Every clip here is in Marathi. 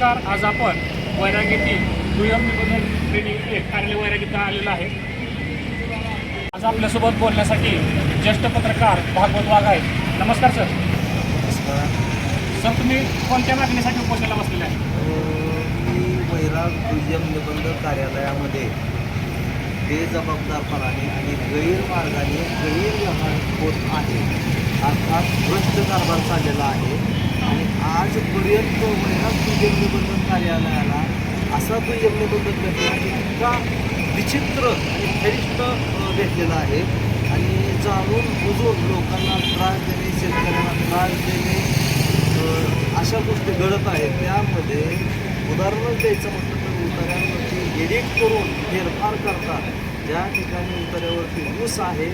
नमस्कार आज आपण वैरागीतील दुय्यम निबंधन ट्रेनिंग एक कार्यालय वैरागीत आलेलं आहे. आज आपल्यासोबत बोलण्यासाठी ज्येष्ठ पत्रकार भागवत वाघ आहेत. नमस्कार सर. सर तुम्ही कोणत्या मागणीसाठी उपोषणाला बसलेले आहे मी वैराग दुय्यम निबंधक कार्यालयामध्ये बेजबाबदारपणाने आणि गैरमार्गाने गैरव्यवहार होत आहे. अर्थात भ्रष्ट कारभार चाललेला आहे. आणि आजपर्यंत महिला दुय्यम निबंधन कार्यालयाला असा तो निबंधक भेटला की इतका विचित्र आणि थरिष्ठ भेटलेला आहे. आणि जाणून बुजून लोकांना त्रास देणे शेतकऱ्यांना त्रास देणे अशा गोष्टी घडत आहेत. त्यामध्ये उदाहरणच द्यायचं म्हटलं तर उतार्यांवरती एडिट करून फेरफार करतात. ज्या ठिकाणी उतार्यावरती ऊस आहे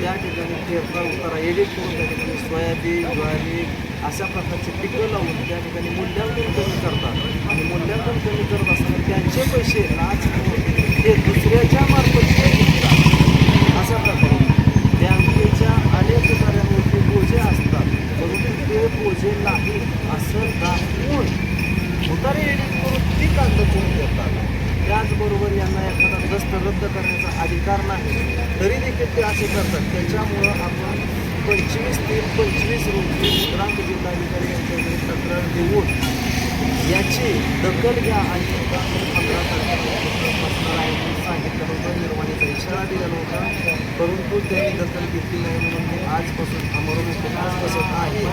त्या ठिकाणी फेरफार उतारा एडिट करून त्या ठिकाणी सोयाबीन ज्वारी अशा प्रकारचे पिकं लावून त्या ठिकाणी मूल्यांकन कमी करतात. आणि मूल्यांकन कमी करत असताना त्यांचे पैसे लाच हे ते दुसऱ्याच्या मार्फत अशा प्रकारे बँकेच्या अनेक कार्यांवरती बोजे असतात. परंतु ते बोजे नाही असं दाखवून उतारे एडिट करून ती कागद करून देतात? त्याचबरोबर यांना एखादा दस्त रद्द करण्याचा अधिकार नाही. तरी देखील ते असे करतात. त्याच्यामुळं आपण पंचवीस ते पंचवीस रोजी मुद्रांक जिल्हाधिकारी यांच्याकडे तक्रार देऊन याची दखल घ्या आणि पंधरा तारखेला आहे सांगितलं होतं. निर्माणीचा इशारा दिलेला होता परंतु त्यांनी दखल घेतली नाही म्हणून मी आजपासून अमरून उपवास बसत आहे.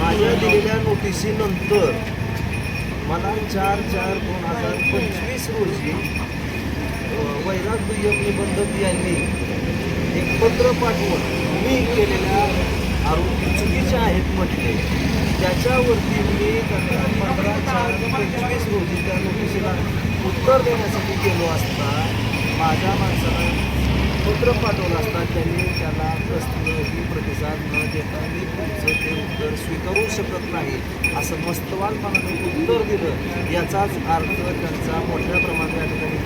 माझ्या दिलेल्या नोटिसीनंतर मला चार चार दोन हजार पंचवीस रोजी वैराग दुय्यम निबंधक यांनी एक पत्र पाठवून मी केलेल्या आरोपी चुकीचे आहेत म्हटले. त्याच्यावरती मी त्यांना पंधरा चार पंचवीस रोजी त्या नोटिसीला उत्तर देण्यासाठी गेलो असता माझ्या माणसाला पत्र पाठवलं असता त्यांनी त्याला कसलंही प्रतिसाद न देता मी तुमचं ते उत्तर स्वीकारू शकत नाही असं मस्तवालपणाने उत्तर दिलं. याचाच अर्थ त्यांचा मोठ्या प्रमाणात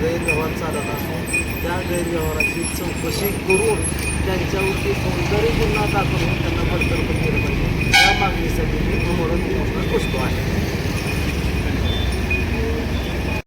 गैरव्यवहार चालत असून त्या गैरव्यवहाराची चौकशी करून त्यांच्यावरती कोणताही गुन्हा दाखवून त्यांना बडतर्फ केलं पाहिजे. या मागणीसाठी मी म्हणून दिवस आहे.